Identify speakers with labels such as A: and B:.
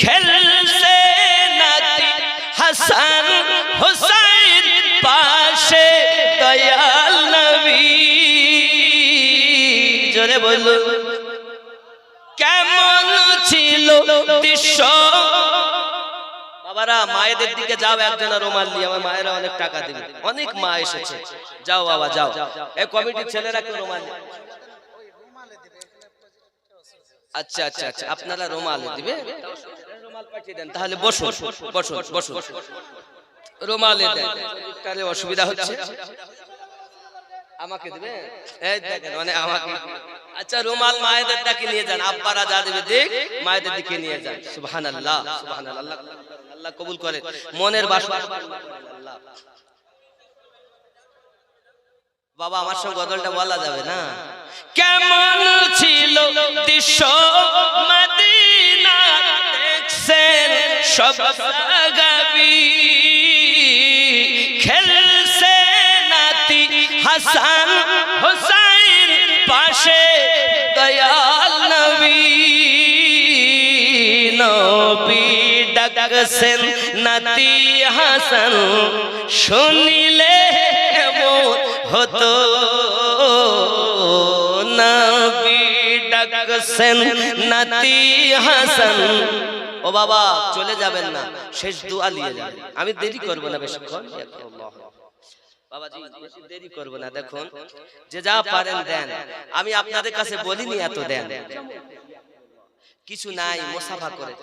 A: খেল সে হাসান হুসাইন পাশে দয়াল নবী। জোরে বলো কেমন ছিল দৃশ্য? বাবারা, মায়েদের দিকে যাও, একজন রোমাল নিয়ে আমার মায়েরা অনেক টাকা দিবে। অনেক মা এসেছে। যাও বাবা, যাও। এই কমিটির ছেলেরা কেউ রোমাল আচ্ছা আচ্ছা আচ্ছা। আপনারা রোমাল দিবে? রুমাল পাঠিয়ে দেন। তাহলে বসুন রুমালে দেন। তাহলে অসুবিধা হচ্ছে? আমাকে দিবে এই দেখেন মানে আমাকে আচ্ছা রুমাল মায়েদের দিকে নিয়ে যান। আব্বারা যা দেবে দেখ মায়েদের দিকে নিয়ে যান। সুবহানাল্লাহ সুবহানাল্লাহ। আল্লাহ কবুল করে। মনের বাসনা আল্লাহ। বাবা আমার সঙ্গে গজলটা বলা যাবে না। কেমন ছিল দৃশ্য? সব গাবি খেলছে নাতি হাসান হোসাইন পাশে দয়াল নবী। নবী ডাকছেন নাতি হাসান, শুনিলে এমন হতো? নবী ডাকছেন নাতি হাসান ও বাবা, চলে যাবেন না। শেষ দোয়া নিয়ে যাবেন আমি দেরি করব না বেশিক্ষণ। বাবাজি দেরি করব না। দেখুন, যে যা পারেন দেন। আমি আপনাদের কাছে বলিনি এত দেন। কিছু নাই, মোসাফা করে।